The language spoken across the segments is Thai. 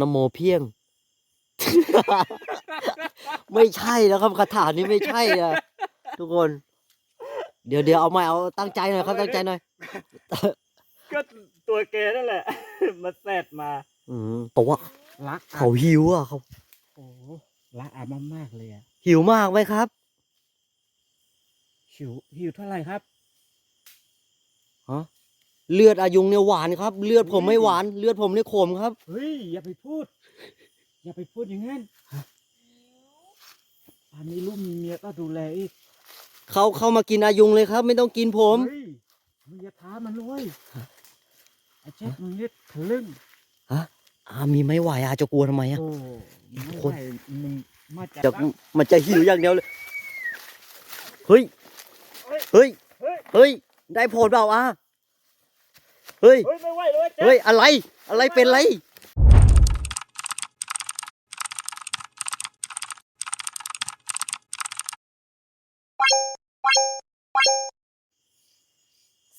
นโมเพียง ไม่ใช่แล้วครับคาถานี้ไม่ใช่อะทุกคน เดี๋ยวเดี๋ยวเอาใหม่เอาตั้งใจหน่อยครับตั้งใจหน่อย ก็ตัวแกนั่นแหละ มาแซดมา อืมบอกว่ารักเขาหิวอะเขาโอ้รักอามามากเลยอะหิวมากไหมครับ หิวหิวเท่าไหร่ครับฮะ เลือดอายุงเนี่ยหวานครับ เลือดผมไม่หวาน เลือดผมเนี่ยขมครับ เฮ้ยอย่าไปพูด อย่าไปพูดอย่างนั้นอันนี้ลูกมีเมียก็ดูแลอีกเขาเข้ามากินอายุงเลยครับ ไม่ต้องกินผมเฮ้ยมึงอย่าท้ามันเลยไอ้เจ๊คมึงนี่ทะลึ่งฮะอามีไม่ไหวอาจะกลัวทำไมอะโอ้ไม่คนไหวมึงมาจากจะบ้านมันจะหิวอย่างเดียวเลยเฮ้ยเฮ้ยเฮ้ยเฮ้ยเฮ้ยได้ผลเปล่าอา เฮ้ย เฮ้ยไม่ไหวเลยเจ๊เฮ้ย อะไร อะไรเป็นไร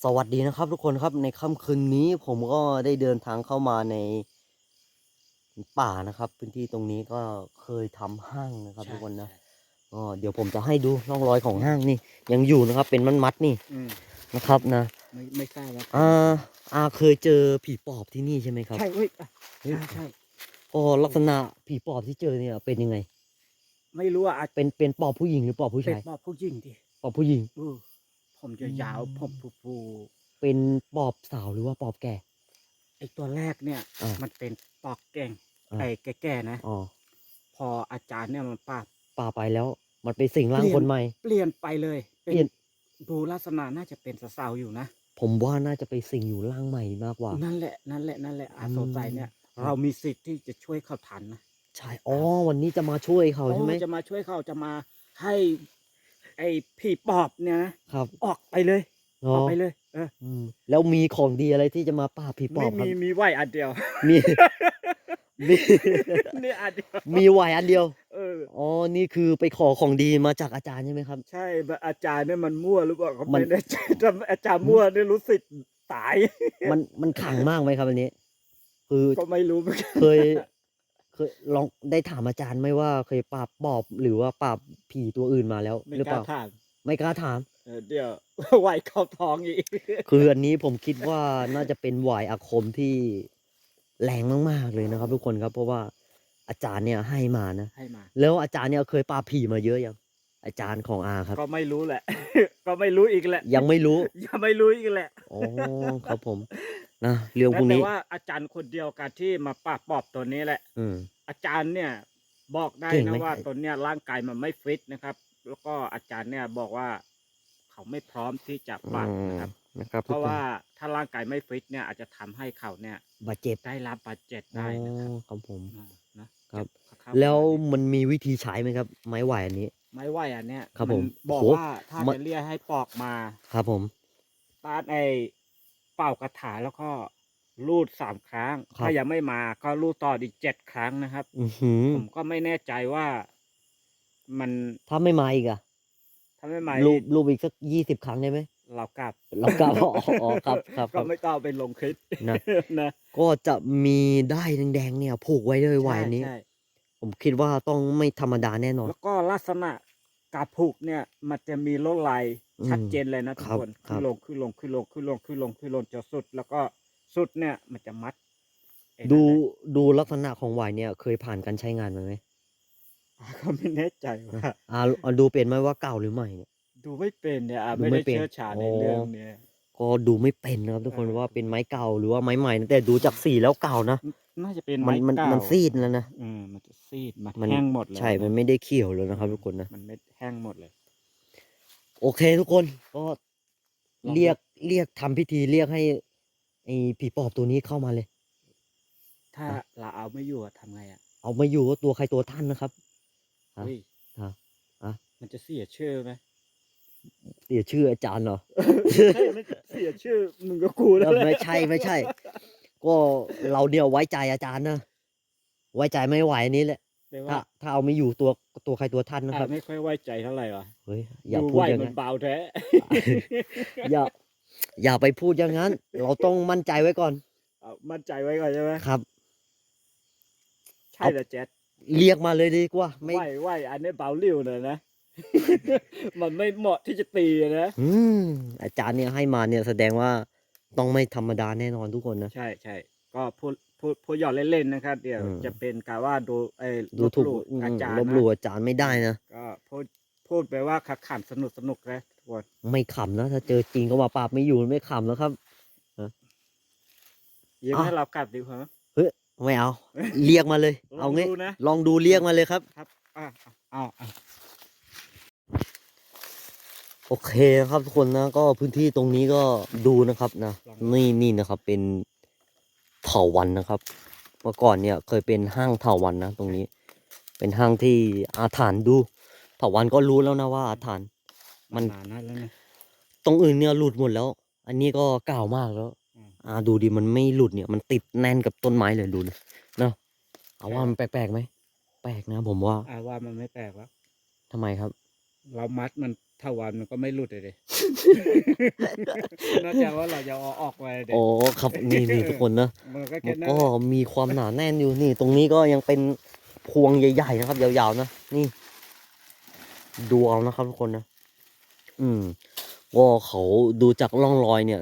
สวัสดีนะครับทุกคนครับในค่ำคืนนี้ผมก็ได้เดินทางเข้ามาในป่านะครับ พื้นที่ตรงนี้ก็เคยทำห้างนะครับทุกคนนะก็เดี๋ยวผมจะให้ดูร่องรอยของห้างนี่ ยังอยู่นะครับ เป็นมัดๆนี่อืมนะครับนะ ไม่ไม่ทราบว่าอ่าอาเคยเจอผีปอบที่นี่ใช่ไหมครับใช่เฮ้ยอะเฮ้ยใช่ใช่ ก็ลักษณะผีปอบที่เจอเนี่ยเป็นยังไง ไม่รู้อะอาจเป็นเป็นปอบผู้หญิงหรือปอบผู้เป็นชายปอบผู้หญิงดิปอบผู้หญิง เออผมจะยาวอืม ผมฟูฟูเป็นปอบสาวหรือว่าปอบแก่ ๆไอตัวแรกเนี่ย อ่ามัมันเป็นปอกเก่งอ่า ไอแก่ๆนะ อ๋อพออาจารย์เนี่ยมันปราบ ป่าไปแล้ว มันไปสิงร่างเปลี่ยนคนใหม่ เปลี่ยนไปเลยเปลี่ยน ดูลักษณะน่าจะเป็นสาวๆอยู่นะ ผมว่าน่าจะไปสิงอยู่ร่างใหม่มากกว่า นั่นแหละนั่นแหละนั่นแหละอาอืมสนใจเนี่ย เรามีสิทธิ์ที่จะช่วยเขาทันนะใช่อ๋อวันนี้จะมาช่วยเขาใช่ไหมโอ้จะมาช่วยเขาจะมาให้ ไอผีปอบเนี่ยนะครับ ออกไปเลยอ๋อออกไปเลย เอออืมแล้วมีของดีอะไรที่จะมาปราบผีปอไม่บครับมีมีไหวอันเดียว มี มีนี่อันเดียวมีไหวอันเดียว เออ อ๋อ นี่คือไปขอของดีมาจากอาจารย์ใช่ไหมครับ ใช่แบบอาจารย์เนี่ยมันมั่วหรือเปล่าเขามันไม่แน่ใจถ้าอาจารย์มั่วเนี่ยรู้สึกตาย มันมันขลังมากไหมครับอันนี้ คือก็ไม่รู้เหมือนกันเคย เคยลองได้ถามอาจารย์ไหมว่าเคยปราบปอบหรือว่าปราบผีตัวอื่นมาแล้วไม่หรือกเปล้าล่าถามไม่กล้าถามเออเดี๋ยวไหวเข้าท้องอีก คืออันนี้ผมคิดว่าน่าจะเป็นหวายอาคมที่ แรงมากๆเลยนะครับ ทุกคนครับ เพราะว่าอาจารย์เนี่ยให้มานะ ให้มา แล้วอาจารย์เนี่ยเคยปราบผีมาเยอะยังอาจารย์ของอาครับ ก็ไม่รู้แหละ ก็ไม่รู้อีกแหละ ยังไม่รู้ ยังไม่รู้อีกแหละอ๋อครับผมนะเรื่องพวกแต่นี้ว่าอาจารย์คนเดียวกันที่มาปราบปอบตัวนี้แหละ อืมอาจารย์เนี่ยบอกได้เก่งไหนะมว่าตัวเนี้ยร่างกายมันไม่ฟิตนะครับ แล้วก็อาจารย์เนี่ยบอกว่าเขาไม่พร้อมที่จะปราบอืมนะครับ นะครับเพราะว่าถ้าร่างกายไม่ฟิตเนี่ยอาจจะทำให้เขาเนี่ยบาดเจ็บได้รับบาดเจ็บอ๋ได้นะครับอครับผมอ่านะครับเจ็เข้าแล้วไปมันมีวิธีใช้ไหมครับ ไม้ไหวอันนี้ ไม้ไหวอันเนี้ยครับผมนบอกโหว่าถ้ามันจะเรียกให้ปอกมา ครับผมต้านไอเป่ากระถาแล้วก็รูดสามครั้งครับถ้ายังไม่มาก็รูดต่ออีกเจ็ดครั้งนะครับอือหือผมก็ไม่แน่ใจว่า มันถ้าไม่มาอีกอะถ้าไม่มารูปรูปอีกสักยี่สิบครั้งได้ไหม เรากลับเรากลับอ๋ออ๋อครับครับคก็รับ ไม่ต้องเอาไปลงคลิปนะ นะก็จะมีได้ายแดงๆเนี่ยผูกไว้เลยไหวอันนี้ ใช่ผมคิดว่าต้องไม่ธรรมดาแน่นอน แล้วก็ลักษณะการผูกเนี่ย มันจะมีลวดลายอืมชัดเจนเลยนะทุกครับคนครัขึ้บ นลงขึ้นลงขึ้นลงขึ้นลงขึ้นลงขึ้นลงจนสุด แล้วก็สุดเนี่ยมันจะมัดไอ้นั่นดูแหละดูลักษณะของไหวเนี่ยเคยผ่านการใช้งานมาไหมก็ไม่แน่ใจว่า อ่าอ่าดูเป็นไหมว่าเก่าหรือใหม่เนี่ย ดูไม่เป็นเนี่ยอะดูไม่ไม่ได้เป็นเชี่ยวชาญในอ๋อเรื่องเนี้ยก็ดูไม่เป็นนะครับทุกคนเออว่าเป็นไม้เก่าหรือว่าไม้ใหม่นะแต่ดูจากสีแล้วเก่านะน่าจะเป็นมันไม้มันเก่ามันซีดแล้วนะอืมมันจะซีดมันมัน แห้งหมดเลยใช่ มันไม่ได้เขียวเลยนะครับทุกคนนะ มันไม่แห้งหมดเลย โอเคทุกคนก็ลองเรียกเรียกทำพิธีเรียกให้ไอ้ผีปอบตัวนี้เข้ามาเลย ถ้าเราเอาไม่อยู่อะทำไงอะเอามาอยู่ก็ตัวใครตัวท่านนะครับ ฮะเฮ้ยฮะฮะ มันจะเสียชื่อไหม เสียชื่ออาจารย์เหรอใช่มันจะเสียชื่อมึงกับกูแล้วแหละไม่ใช่ไม่ใช่ ก็เราเดียวไว้ใจอาจารย์นะไว้ใจไม่ไหวอันนี้แหละแต่ถ้าว่าถ้าเอาไม่อยู่ตัวตัวใครตัวท่านนะครับอะไม่ค่อยไว้ใจเท่าไหร่วะเฮ้ยอย่าดูพูดไหวอย่างมันั้นนเบาแท้อย่าอย่าไปพูดอย่างนั้น เราต้องมั่นใจไว้ก่อนเอามั่นใจไว้ก่อนใช่ไหมครับช่เหรอแจ๊ดเรียกมาเลยดีกว่า ไม่ไหวไหวอันนี้เบาเลี้ยวเลยนะ มันไม่เหมาะที่จะตีอะนะ อืมอาจารย์เนี่ยให้มาเนี่ยแสดงว่าต้องไม่ธรรมดาแน่นอนทุกคนนะ ใช่ใช่ก็พูดพูดพูดหยอดเล่นๆนะครับ เดี๋ยวอืม จะเป็นการว่าดูเออดูถูกลบหลู่อืมอาจารย์ลบนะหลู่อาจารย์ไม่ได้นะ ก็พูดพูดไปว่าขับขำสนุกสนุกนะทุกคนไม่ขำนะถ้าเจอจริงก็ว่าปราบไม่อยู่ไม่ขำแล้วครับ ยิ้มอะให้เรากลับดีกว่าไหม ไม่เอา เรียกมาเลยลเอาองงี้ ดูนะลองดูเรียกมาเลยครับ ครับอะเอาเอา โอเคนะครับทุกคนนะก็พื้นที่ตรงนี้ก็ดูนะครับนะนี่นี่นะครับเป็นเถาวันนะครับเมื่อก่อนเนี่ยเคยเป็นห้างเถาวันนะตรงนี้ เป็นห้างที่อาถรรพ์ดูเถาวันก็รู้แล้วนะว่าอาถรรพ์มันนานนะแล้วนะตรงอื่นเนี่ยหลุดหมดแล้ว อันนี้ก็เก่ามากแล้วอืมอ่าดูดิมันไม่หลุดเนี่ย มันติดแน่นกับต้นไม้เลยดูดิเนาะเอาว่ามันแปลกๆไหมแปลกนะผมว่าอาว่ามันไม่แปลกแล้วทำไมครับ เรามัดมันถ้าวันมันก็ไม่หลุดเลยดิ นอกจากว่าเราจะเอาออกไปเด็โอ้ครับนี่นี่ทุกคนนะมันก็มัแค่นนั้นก็แหละมีความหนาแน่นอยู่นี่ ตรงนี้ก็ยังเป็นพวงใหญ่ๆนะครับ ยาวๆนะนี่ ดูเอานะครับทุกคนนะอืมว่าเขาดูจากร่องรอยเนี่ย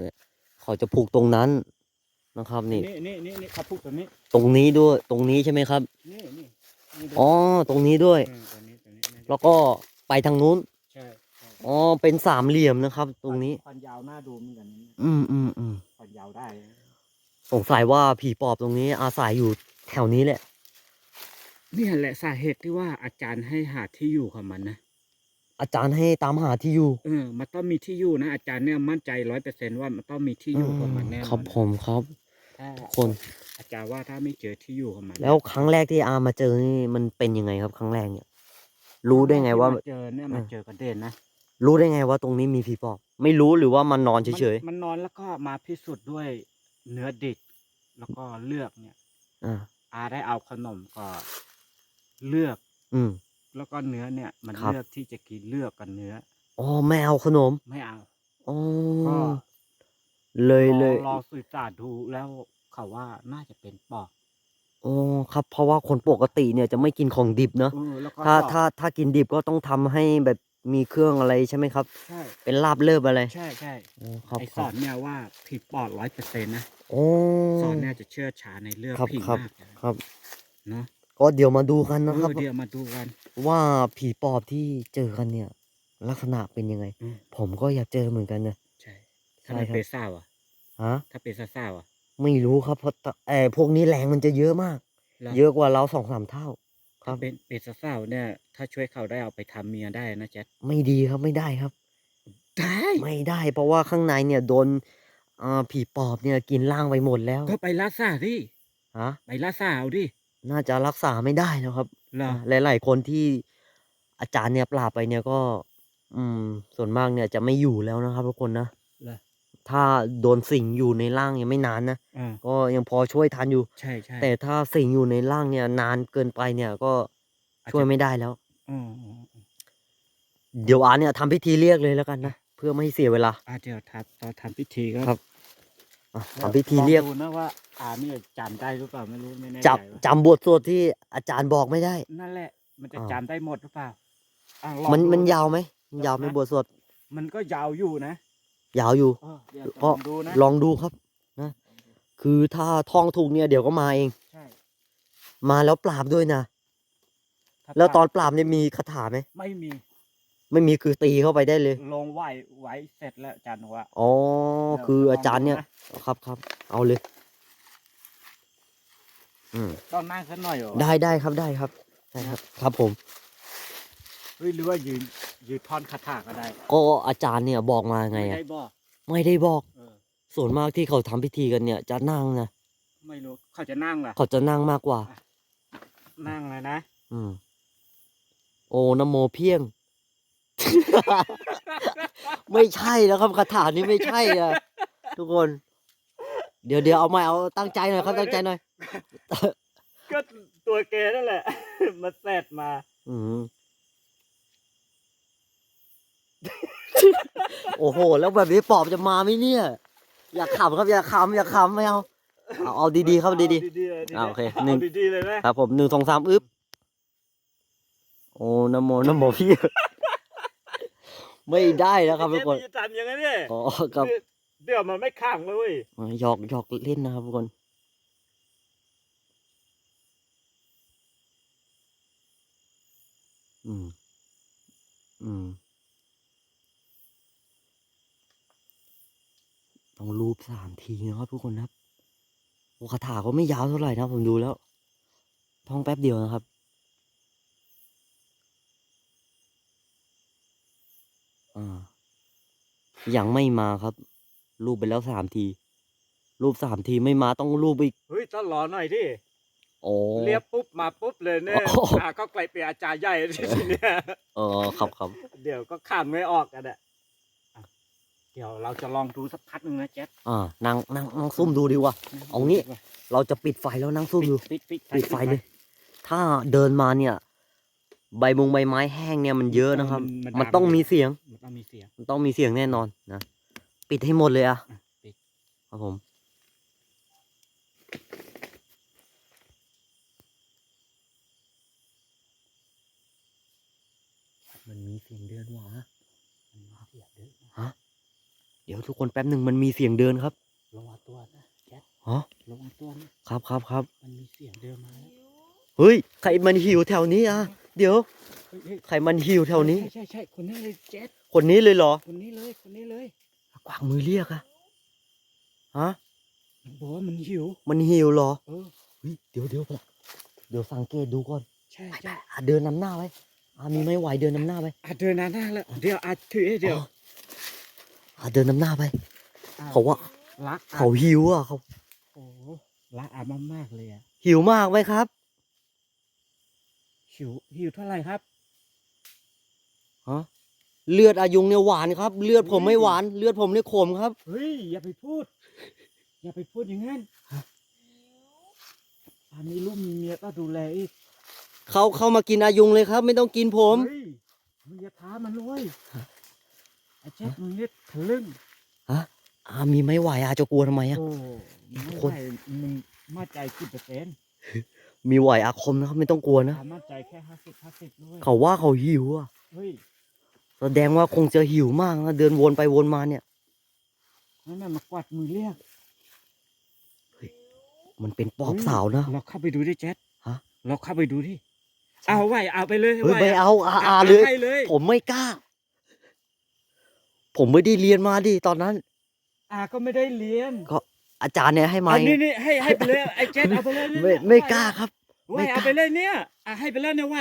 เขาจะผูกตรงนั้นนะครับ นี่นี่นี่นี่นี่เขาพูดตัวนี้ ตรงนี้ด้วย ตรงนี้ใช่ไหมครับนี่นี่นี่ดูอ๋อตรงนี้ด้วยเออตัวนี้ตัวนี้นี่แล้วก็ ไปทางนู้นใช่ใช่อ๋อ เป็นสามเหลี่ยมนะครับ ตรงนี้ ฟันยาวหน้าดูเหมือนกันนะอืมอืมอืมฟันยาวได้สงสัยว่าผีปอบตรงนี้ อาศัยอยู่แถวนี้แหละนี่แหละสาเหตุที่ว่าอาจารย์ให้หาที่อยู่ของมันนะ อาจารย์ให้ตามหาที่อยู่เออ มันต้องมีที่อยู่นะอาจารย์เนี่ยมั่นใจร้อยเปอร์เซนว่ามันต้องมีที่อยู่ของมันแน่นอนครับผมครับ ถ้าทุกคน อาจารย์ว่าถ้าไม่เจอที่อยู่ของมันแล้วครั้งแรกที่อามาเจอนี่มันเป็นยังไงครับ ครั้งแรกเนี่ย รู้ได้ไงว่า ที่มเจอเนี่ยมันเออเจอกระเด็นนะรู้ได้ไงว่าตรงนี้มีผีปอบ ไม่รู้หรือว่ามันนอนเฉยมันมันนอนแล้วก็มาพิสูจน์ด้วยเนื้อดิบแล้วก็เลือกเนี่ย ๆอ่าอาได้เอาขนมก็เลือกอืม แล้วก็เนื้อเนี่ย มันครับ เลือกที่จะกินเลือกกับเนื้อ อ๋อไม่เอาขนมไม่เอา อ๋อก็ เลยเลยรอสื่อสารดูแล้วเขาว่าน่าจะเป็นปอบ อ๋อครับ เพราะว่าคนปกติเนี่ยจะไม่กินของดิบเนอะเออ แล้วก็ถ้าสอบถ้าถ้ากินดิบก็ต้องทำให้แบบมีเครื่องอะไรใช่ไหมครับ ใช่เป็นลาบเลิบอะไรใช่ใช่อ๋อครับไอคสรัอบนเนี่ยว่าผีปอบร้อยเปอร์เซ็นต์นะโอ้ สอนเนี่ยจะเชื่อชาในเรื่องครับผีครับ มากเลยครับ เนาะก็เดี๋ยวมาดูกันเอนะครับ อเดี๋ยวมาดูกัน ว่าผีปอบที่เจอกันเนี่ย ลักษณะเป็นยังไง อืม ผมก็อยากเจอเหมือนกันนะ ใช่ถ้าใช่มันครับ เป็นซ่าอะ ฮะ ถ้าเป็นซ่าๆอะ ไม่รู้ครับเพราะตะเออพวกนี้แรงมันจะเยอะมากแล้วเยอะกว่าเราสองสามเท่าคถ้ารับเป็นเป็นซ่าๆเนี่ย ถ้าช่วยเขาได้เอาไปทำเมียได้นะแจ๊ดไม่ดีครับไม่ได้ครับได้ไม่ได้เพราะว่าข้างในเนี่ยโดนอ่าผีปอบเนี่ยกินร่างไปหมดแล้ว ก็ไปรักษาดิฮะไปรักษาเอาดิน่าจะรักษาไม่ได้นะครับเหรอหลายๆคนที่อาจารย์เนี่ยปราบไปเนี่ยก็ อืม ส่วนมากเนี่ยจะไม่อยู่แล้วนะครับทุกคนนะเหรอ ถ้าโดนสิงอยู่ในร่างยังไม่นานนะอ่าก็ยังพอช่วยทันอยู่ ใช่ใช่แต่ถ้าสิงอยู่ในร่างเนี่ยนานเกินไปเนี่ยก็อาจจะช่วยไม่ได้แล้วอืมอืมอืมเดี๋ยวอาเนี่ยทำพิธีเรียกเลยแล้วกันนะเพื่อไม่ให้เสียเวลาอะเดี๋ยวทำตอนทำพิธีก็ครับ อะทำพิธีเรียกลองดูนะว่าอาเนี่ยจำได้หรือเปล่าไม่รู้ไม่แน่จับใจว่าจำบทสวดที่อาจารย์บอกไม่ได้ นั่นแหละ มันจะอ่า จำได้หมดหรือเปล่าอะลองมันดูมันยาวไหมมันยาวไหมนะบทสวดมันก็ยาวอยู่นะ ยาวอยู่เออเดี๋ยวจะก็ลองดูนะลองดูครับนะ คือถ้าท่องถูกเนี่ยเดี๋ยวก็มาเองใช่มาแล้วปราบด้วยนะถ้าแล้วตอนปปราบเนี่ยมีคาถาไหม ไม่มี ไม่มีคือตีเข้าไปได้เลย ลงไหวไหวเสร็จแล้วอาจารย์บอกว่าอ๋อเดี๋ยวคือจะลองอาจารย์เนี่ยดูครับครับ เอาเลยอืมต้องนั่งสักหน่อยเหรอได้ได้ครับได้ครับใช่ครับ ครับผม เฮ้ยหรือว่ายืน ยืนท่อนคาถาก็ได้ก็อาจารย์เนี่ยบอกมาไงไม่อะได้บอกไม่ได้บอก เออ ส่วนมากที่เขาทำพิธีกันเนี่ยจะนั่งนะไม่รู้เขาจะนั่งล่ะเขาจะนั่งมากกว่า นั่งเลยนะอืม โอ้นโมเพียง ไม่ใช่แล้วครับคาถานี้ไม่ใช่อะทุกคน เดี๋ยวเดี๋ยวเอาใหม่เอาตั้งใจหน่อยครับตั้งใจหน่อย ก็ตัวแกนั่นแหละ มาแสดมา อืม โอ้โห แล้วแบบนี้ปอบจะมาไหมเนี่ย อย่าขำครับอย่าขำอย่าขำไม่เอาเอาเอาดีๆครับดีเอาดีๆเลยอ่าโอเคหหนึ่นึ่งงดีๆเลยไหมๆครับผมหนึ่งสองสามอึ๊บโอ้นโมนโมพี่ ไม่ได้นะครับทุกคน เจ๊มัจะทำอย่างนั้นเนี่ยอ๋อครับ เดี๋ยวมันไม่ข้างเลยเว้ยหยอกหยอกเล่นนะครับทุกคน อืม อืม ต้องรูปสามทีนะครับทุกคนนะครับโอคาถาก็ไม่ยาวเท่าไหร่นะผมดูแล้ว ท่องแป๊บเดียวนะครับ อ่า ยังไม่มาครับ รูปไปแล้วสามที รูปสามทีไม่มาต้องรูปอีก เฮ้ยต้องรอหน่อยดิโอ้เรียบปุ๊บมาปุ๊บเลยเนี่ยโอ้โหอ่าก็ไกลเป็นอาจารย์ใหญ่ทีเนี้ยเออครับครับ เดี๋ยวก็ข้ามไม่ออกกันอะอะ เดี๋ยวเราจะลองดูสักพักหนึ่งนะแจ๊ดอ่านั่งนั่งนั่งซุ่มดูดีกว่า เอางี้ เราจะปิดไฟแล้วนั่งซุ่มดู ปิดปิดปิดไฟเลย ถ้าเดินมาเนี่ย ใบมงใบไม้แห้งเนี่ยมันเยอะนะครับ มันต้องมีเสียง มันต้องมีเสียง มันต้องมีเสียงแน่นอนนะ ปิดให้หมดเลยอะอะปิดครับผมมันมีเสียงเดินวะ มันมีเสียงเด้อ เดี๋ยวทุกคนแป๊บหนึ่งมันมีเสียงเดินครับระวังตัวนะแจ๊ดฮะระวังตัวนะครับครับครับมันมีเสียงเดินมาแล้วเฮ้ยใครมันหิวแถวนี้อะเดี๋ยวเฮ้ยเฮ้ยใครมันหิวแถวนี้ใช่ใช่ใช่คนนี้เลยแจ๊ดคนนี้เลยเหรอ คนนี้เลยคนนี้เลยกวางมือเรียกอะฮะมันบอกว่ามันหิว มันหิวเหรอเออเฮ้ยเดี๋ยวเดี๋ยวเดี๋ยวสังเกตดูก่อนใช่ไปใช่ๆอะเดินนำหน้าไว้อะมีไม่ไหวเดินนำหน้าไปอะเดินหน้าหน้าแล้วเดี๋ยวอะถือให้เดี๋ยว อ๋ออะเดินนำหน้าไปอ่เพราะว่ารักอะเขาหิวอะเขาโอ้โหรักอะมากมากๆเลยอะหิวมากไหมครับ หิวหิวเท่าไหร่ครับฮะเลือดอายุงเนี่ยหวานครับ เลือดผมไม่หวาน เลือดผมเนี่ยขมครับเฮ้ยอย่าไปพูด อย่าไปพูดอย่างนั้นอันนี้ลูกมีเมียก็ดูแลอีกเขาเข้ามากินอายุงเลยครับ ไม่ต้องกินผมเฮ้ยมึงอย่าท้ามันเลย ไอ้แจ๊คมึงเนี่ยทะลึ่งฮะอ่ามีไม่ไหวอาจะกลัวทำไมอะ โอ้ไม่คนไหวมึงมั่นใจกี่เปอร์เซ็นต์มีไหวอาคมนะครับไม่ต้องกลัวนะความมั่นใจแค่ห้าสิบห้าสิบด้วยเขาว่าเขาหิวอะ เฮ้ยแสดงว่าคงจะหิวมากนะเดินวนไปวนมาเนี่ย นั่นน่ะมากวาดมือเรียกมันเป็นปอบสาวนะ เราเข้าไปดูดิแจ๊ดฮะ เราเข้าไปดูดิเอาไหวเอาไปเลยเฮ้ยไหวไม่เอาอาอาะเลย ให้เลยผมไม่กล้า ผมไม่ได้เรียนมาดิตอนนั้นอาก็ไม่ได้เรียนอาจารย์เนี่ยให้มาอันนี้นี่ให้ให้ไปเลยไอ้แจ๊ดเอาไปเลยเนี่ยไม่เนี่ยไม่กล้าครับไหวไม่กล้าเอาไปเลยเนี่ยอะให้ไปเลยเนี่ยไหว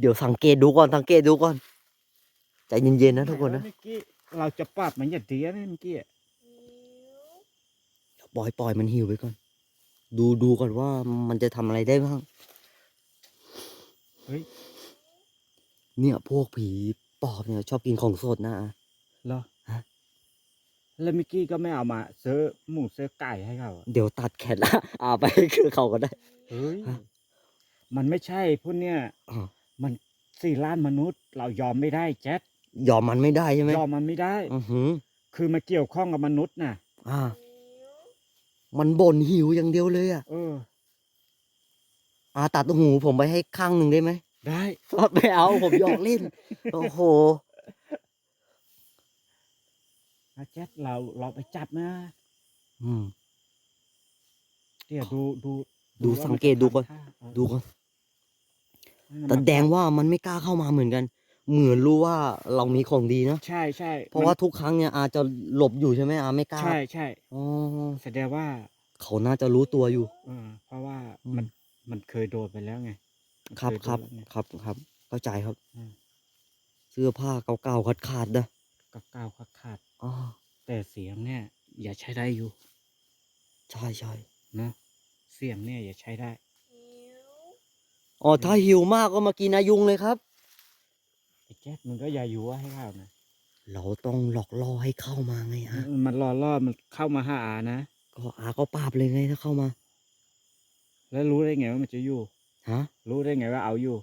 เดี๋ยวสังเกตดูก่อนสังเกตดูก่อนใจเย็นๆนะทุกคนนะเมื่อกี้เราจะปรับมันอย่าเดียนะเมื่อกี้ปล่อยปล่อยมันหิวไปก่อน ดูดูก่อนว่ามันจะทำอะไรได้บ้างเฮ้ยเนี่ยพวกผีปอบเนี่ยชอบกินของสดนะ เหรอฮะ แล้วเมื่อกี้ก็ไม่เอามาซื้อหมูซื้อไก่ให้เขาอะเดี๋ยวตัดแขนละอาไปคือเขาก็ได้ เฮ้ยฮะ มันไม่ใช่พวกเนี้ยอ่ามันสี่ล้านมนุษย์เรายอมไม่ได้แจ๊ดยอมมันไม่ได้ใช่ไหมยอมมันไม่ได้ อือหือ คือมาเกี่ยวข้องกับมนุษย์น่ะ อ่า มันบ่นหิวอย่างเดียวเลยอะเออ อาตัดหูผมไปให้ข้างหนึ่งได้ไหม ได้ ไม่เอาผมหยอกเล่น โอ้โห นะแจ๊ดเราเราไปจับนะอืมเดี๋ยวดูดูดูว่าสังมันเกตดูก่อนจะทำท่าเออดูก่อนนั่นน่ะแต่มันแดงว่ามันไม่กล้าเข้ามาเหมือนกัน เหมือนรู้ว่าเรามีของดีนะ ใช่ใช่เพราะว่าทุกครั้งเนี่ยอาจะหลบอยู่ใช่ไหมอาไม่กล้าใช่ใช่อ๋อแสดงว่า เขาน่าจะรู้ตัวอยู่ เออเพราะว่าอืม มันมันเคยโดนไปแล้วไงมันครับเยครับโดนแล้วไง ครับครับ เข้าใจครับ อืม เสื้อผ้าเก่าๆขาดๆนะก็ก้าวขาดขาด อ๋อๆแต่เสียงเนี่ย อย่าใช้ได้อยู่ ใช่ใช่นะเสียงเนี่ยอย่าใช้ได้ อ๋อ ถ้าหิวมากก็มากินอายุงเลยครับ ไอ้แจ๊คมึงก็อย่าอยู่ว่าให้ข้าวนะ เราต้องหลอกล่อให้เข้ามาไงอามันรอล่อมันเข้ามาหาอานะ ก็อาก็ปราบเลยไงถ้าเข้ามา แล้วรู้ได้ไงว่ามันจะอยู่ ฮะ รู้ได้ไงว่าเอาอยู่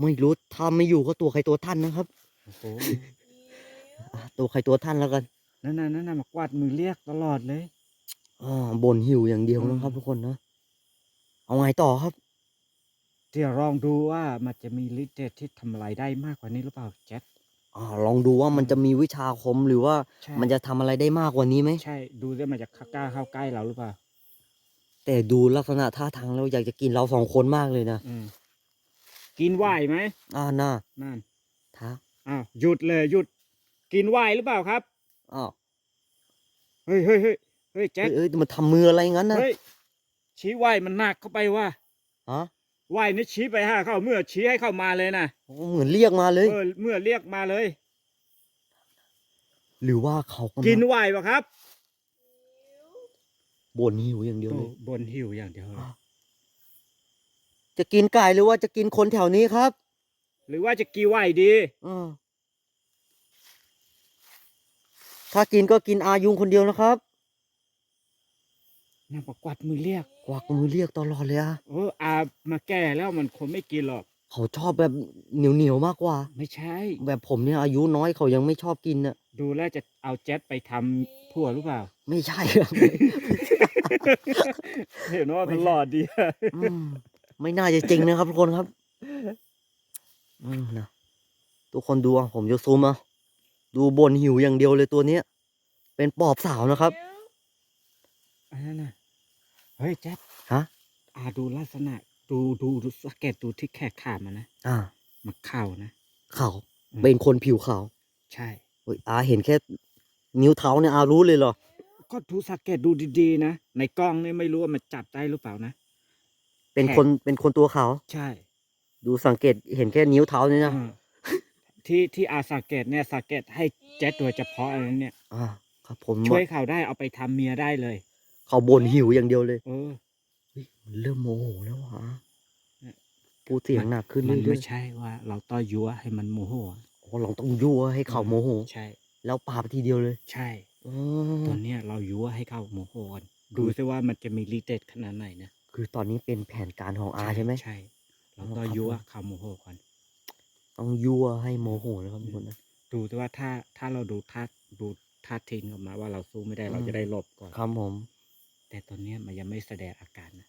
ไม่รู้ถ้าไม่อยู่ก็ตัวใครตัวท่านนะครับ โอ้โหอะ ตัวใครตัวท่านแล้วกัน นั่นน่ะนั่นน่ะมากวาดมือเรียกตลอดเลยอ่าบ่นหิวอย่างเดียวนะครับอืมทุกคนนะ เอาไงต่อครับ เดี๋ยวลองดูว่ามันจะมีฤทธิ์เดชที่ทำอะไรได้มากกว่านี้หรือเปล่าแจ็ค อ่า ลองดูว่ามันอืมจะมีวิชาคมหรือว่าใช่ มันจะทำอะไรได้มากกว่านี้ไหม ใช่ดูด้วยมันจะกล้าเข้าใกล้เราหรือเปล่า แต่ดูลักษณะท่าทางแล้วอยากจะกินเราสองคนมากเลยนะ อืมกินไหวไหมอ่าน่านั่น ท้าอ้าวหยุดเลยหยุด กินไหวหรือเปล่าครับอ้าวเฮ้ยเฮ้ยเฮ้ยเฮ้ยแจ็เอ้คยเอ้ยมันทำมืออะไรงั้นนะเฮ้ยชี้ไหวมันหนักเข้าไปว่าฮะไหวนี่ชี้ไปห้าเข้าเมื่อชี้ให้เข้ามาเลยนะเหมือนเรียกมาเลยเออเมื่อเรียกมาเลย หรือว่าเขากำลังกินไหวปะครับบ่นหิวอย่างเดียวโอ้เลย บนหิวอย่างเดียวเลยอะจะกินไก่หรือว่าจะกินคนแถวนี้ครับ หรือว่าจะกี่ไหวดีออ ถ้ากินก็กินอายุงคนเดียวนะครับนั่งประกวัดมือเรียก กวักมือเรียกตลอดเลยอะเอออามาแก่แล้วมันคงไม่กินหรอก เขาชอบแบบเหนียวเหนียวๆมากกว่า ไม่ใช่ แบบผมเนี่ยอายุน้อยเขายังไม่ชอบกินน่ะ ดูแล้วจะเอาแจ็คไปทำพั่วหรือเปล่า ไม่ใช่ครับ เห็นว่าไม่มันใช่หล่อดีอืมไม่น่าจะจริงนะครับทุกคนครับ อืมนะทุกคนดูอะผมจะซูมเอา ดูบนหิวอย่างเดียวเลยตัวเนี้ย เป็นปอบสาวนะครับอันนั้นน่ะเฮ้ยแจ็คฮะอาดูลักษณะ ดูดูดูสังเกตดูที่แขกขามันนะอ่ามันเข่านะขาวอืมเป็นคนผิวขาวใช่ เฮ้ยอาเห็นแค่นิ้วเท้าเนี่ยอารู้เลยเหรอ ก็ดูสังเกตดูดีๆนะในกล้องนี่ไม่รู้ว่ามันจับได้หรือเปล่านะเป็นแขกคนเป็นคนตัวขาวใช่ ดูสังเกตเห็นแค่นิ้วเท้านี่นะ อ่า ที่ที่อาสังเกตเนี่ยสังเกตให้แจ็คโดยเฉพาะอันนั้นเนี่ย อ่าครับผมช่วยเขาได้เอาไปทำเมียได้เลย เขาบ่นหิวอย่างเดียวเลยเออ เฮ้ยมันเริ่มโมโหแล้ววะเนี่ยพูดเสียงหนักขึ้นมันเรื่อไม่ยใช่ว่า เราต้อยยัวให้มันโมโหอะๆโอ้เราต้องยั่วให้เขาโมโห ใช่ แล้วปาไปทีเดียวเลยใช่อืมตอนเนี้ยเรายัวให้เขาโมโหก่อนดูซิว่ามันจะมีรีเดตขนาดไหนนะคือตอนนี้เป็นแผนการของอาใช่ไหม ใช่ เราอ๋อต้อยครับยัวผมเขาโมโหก่อน ต้องยั่วให้โมโหนะครับทุกคนนะ ดูซิว่าถ้าถ้าเราดูท่าดูท่าทีออกมาว่าเราสู้ไม่ได้อืมเราจะได้หลบก่อน ครับผม แต่ตอนเนี้ยมันยังไม่แสดงอาการนะ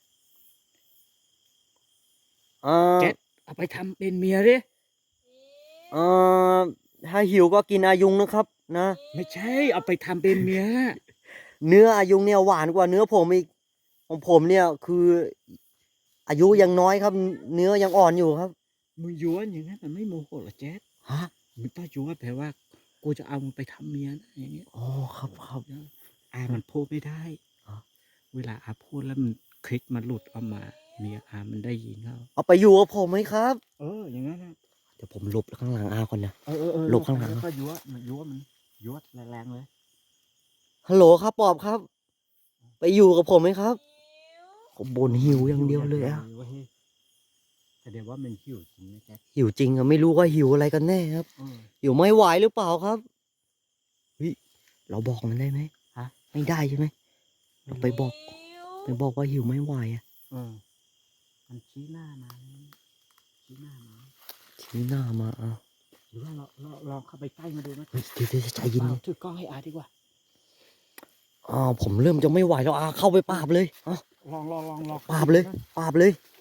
อ่าแจ็คเอาไปทำเป็นเมียดิอ่าถ้าหิวก็กินอายุงนะครับ นะ ไม่ใช่ เอาไปทำเป็นเมีย เนื้ออายุงเนี่ยหวานกว่าเนื้อผมอีกของผมเนี่ยคืออายุยังน้อยครับ เนื้อยังอ่อนอยู่ครับ มึงยัวอย่างนั้นมันไม่โมโหหรอแจ๊ดฮะมึงต้องยัวแปลว่า กูจะเอามึงไปทำเมียนะอย่างเงี้ยอ๋อครับครับอามันพูดไม่ได้อ๋อเวลาอาพูดแล้วมันคลิกมันหลุดออกมา เมียอามันได้ยินเขาเอาไปอยู่กับผมไหมครับ เออ อย่างนั้นนะเดี๋ยวผมหลบข้างหลังอาคนนะเออเออเออหลบข้างหลังแล้วก็ยัวมันยัวมันยัวแรงๆเลยฮัลโหลครับปอบครับ ไปอยู่กับผมไหมครับ ผมบ่นหิวอย่างเดียวเลยอะว้ย แสดงว่ามันหิวจริงนะแจ๊คหิวจริงอะไม่รู้ว่าหิวอะไรกันแน่ครับ เออ หิวไม่ไหวหรือเปล่าครับเฮ้ยเราบอกมันได้ไหมฮะ ไม่ได้ใช่ไหมเราไปบอก ไปบอกว่าหิวไม่ไหวอะเออ มันชี้หน้ามาชี้หน้ามาชี้หน้ามาอะหรือว่าเราเราลองเข้าไปใกล้มาดูไหมเฮ้ยเดี๋ยวเดี๋ยวใจเย็นเอาดิถือกล้องให้อาดีกว่าอ่าผมเริ่มจะไม่ไหวแล้วอาเข้าไปปราบเลยอะลองลองลองลองปราบเลยปราบเลยทุก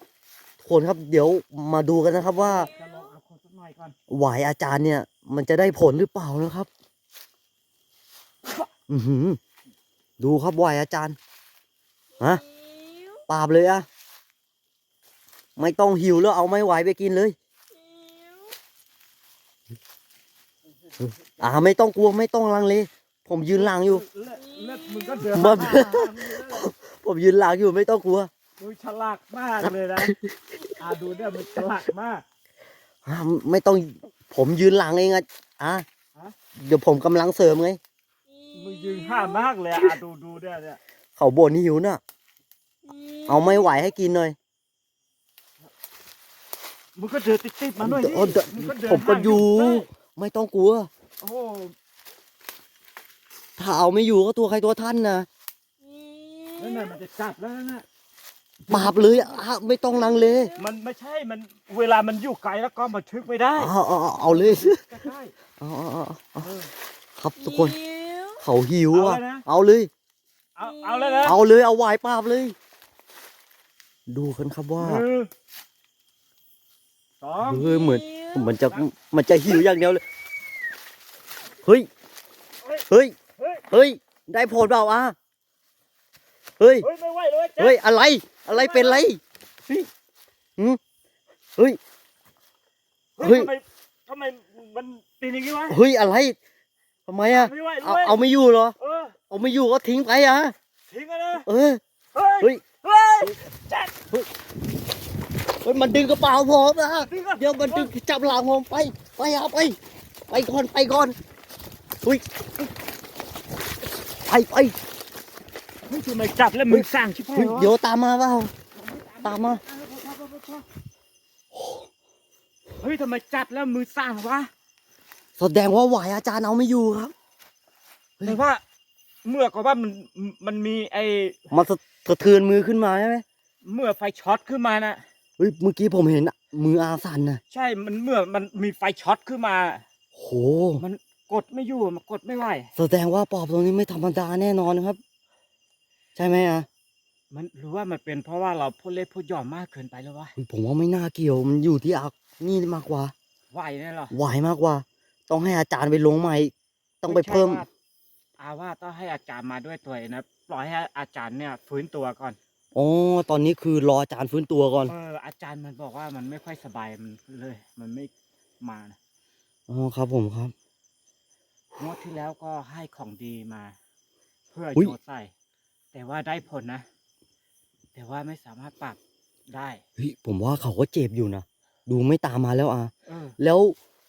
คนครับ เดี๋ยวมาดูกันนะครับว่าจะลองเอาคนสักหน่อยก่อนไหวอาจารย์เนี่ย มันจะได้ผลหรือเปล่านะครับ อือหือ ดูครับไหวอาจารย์ฮะปราบเลยอะไม่ต้องหิวแล้วเอาไม่ไหวไปกินเลยอ่าไม่ต้องกลัวไม่ต้องลังเลผมยืนหลังอยู่ เลือดเลือดมึงก็เดือด มัน ผมยืนหลังอยู่ไม่ต้องกลัว มึงฉลาดมากเลยนะอาดูเนี่ยมึงฉลาดมาก อ่าไม่ต้องผมยืนหลังเองอะอะฮะ เดี๋ยวผมกำลังเสริมไง มึงยืนห้ามมากเลยอาดูดูเนี่ยเนี่ยเขาบ่นหิวน่ะ เอาไม่ไหวให้กินหน่อยมึงก็เดินติดๆมาหน่อยดิเออเดี๋ยวมึงก็เดินผมก็ห้าอยู่ได้ไม่ต้องกลัว โอ้โหถ้าเอาไม่อยู่ก็ตัวใครตัวท่านนะนั่นน่ะมันจะจับแล้วน่ะ ปราบเลยอะไม่ต้องลังเลมันไม่ใช่มันเวลามันอยู่ไกลแล้วก็บันทึกไม่ได้เอาเอาเอาเอาเลยใกล้เอาเอาเอาเอาๆเออ ครับทุกคนเขาหิวอะ เอาเลยนะเอาเลยเอาเอาเอาเลยนะเอาเลยเอาหวายปราบเลย ดูกันครับว่าหนึ่งสองเฮ้ยเหมือนมันจะมันจะหิวอย่างเดียวเลยเฮ้ยเฮ้ยเฮ้ย เฮ้ยได้ผลเปล่าอะ เฮ้ย เฮ้ยไม่ไหวเลยแจ็คเฮ้ย อะไร อะไรเป็นไรเฮ้ยหืมเฮ้ย เฮ้เฮ้ยยทำไมทำไมมันเป็นอย่างนี้วะ เฮ้ย อะไรทำไมอะไม่ไหวเลเอายเอาไม่อยู่เหรอ เออเอาไม่อยู่ก็ทิ้งไปอะทิ้งกันนะเออ เฮ้ย เฮ้ย เฮ้ยแจ็คเฮ้ยมันดึงกระเป๋าผมนะดึงก่อนเดี๋ยวมันดึงจับหลังผมไป ไปเอาไป ไปก่อนไปก่อนเฮ้ยไปไป เฮ้ยทำไมจับแล้วมึงสร้างชิบหายเฮ้ยวะเดี๋ยวตามมาเปล่าตามมาเฮ้ยทำไมจับแล้วมือสร้างวะแสดงว่าหวายอาจารย์เอาไม่อยู่ครับแต่ว่าเมื่อก็ว่ามันมันมีไอมันสะสะเทือนมือขึ้นมาใช่ไหมเมื่อไฟช็อตขึ้นมานะเฮ้ยเมื่อกี้ผมเห็นอะมืออาสันนะใช่มันเมื่อมันมีไฟช็อตขึ้นมาโหมันกดไม่อยู่มันกดไม่ไหวแสดงว่าปอบตรงนี้ไม่ธรรมดาแน่นอนครับ ใช่ไหมอะมันหรือว่ามันเป็นเพราะว่าเราพูดเล่นพูดหย่อมมากเกินไปแล้ววะเฮ้ยผมว่าไม่น่าเกี่ยวมันอยู่ที่อานี่มากกว่าไหวแน่หรอหวายมากกว่า ต้องให้อาจารย์ไปลงใหม่ ต้องไปเพิ่มใช่ว่าอาว่าต้องให้อาจารย์มาด้วยตัวเองนะปล่อยให้อาจารย์เนี่ยฟื้นตัวก่อนอ๋อตอนนี้คือรออาจารย์ฟื้นตัวก่อนเอออาจารย์มันบอกว่ามันไม่ค่อยสบายมันเลย มันไม่มานะอ๋อครับผมครับงวดที่แล้วก็ให้ของดีมา เพื่ออุ๊ยโยนใส่ แต่ว่าได้ผลนะ แต่ว่าไม่สามารถปรับได้เฮ้ยผมว่าเขาก็เจ็บอยู่นะดูไม่ตามมาแล้วอะเออแล้ว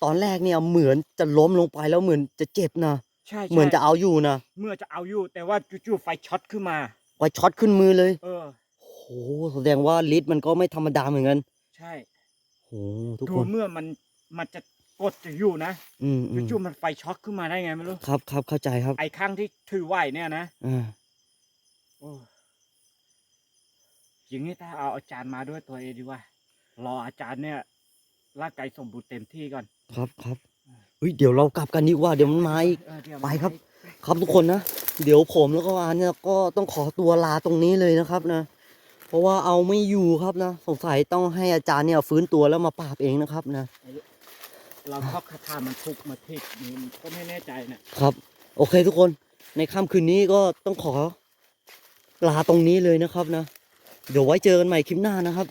ตอนแรกเนี่ยเหมือนจะล้มลงไปแล้วเหมือนจะเจ็บนะใช่ใช่เหมือนจะเอาอยู่นะเมื่อจะเอาอยู่ แต่ว่าจู่ๆไฟช็อตขึ้นมา ไฟช็อตขึ้นมือเลย เออ โอ้โหแสดงว่าฤทธิ์มันก็ไม่ธรรมดาเหมือนกันใช่ โอ้โหทุกดูคน เมื่อมันมันจะกดจะอยู่นะอืมอืมจู่ๆมันไฟช็อตขึ้นมาได้ไงไม่รู้ ครับครับเข้าใจครับไอ้ข้างที่ถือไหวเนี่ยนะ อ่าโอ้อย่างนี้ถ้าเอาอาจารย์มาด้วยตัวเองดีกว่า รออาจารย์เนี่ยร่างกายสมบูรณ์เต็มที่ก่อน ครับครับเฮ้ยเดี๋ยวเรากลับกันดีกว่าเดี๋ยวมันมาอีกเออเดี๋ยวไปมันครับ ครับทุกคนนะเดี๋ยวผมแล้วก็อานเนี่ยก็ต้องขอตัวลาตรงนี้เลยนะครับนะ เพราะว่าเอาไม่อยู่ครับนะ สงสัยต้องให้อาจารย์เนี่ยฟื้นตัวแล้วมาปราบเองนะครับนะ เราครอบคาถามันทุกมาทิกนี่ก็ไม่แน่ใจนะครับ โอเคทุกคนในค่ำคืนนี้ก็ต้องขอ ลาตรงนี้เลยนะครับนะ เดี๋ยวไว้เจอกันใหม่คลิปหน้านะครับ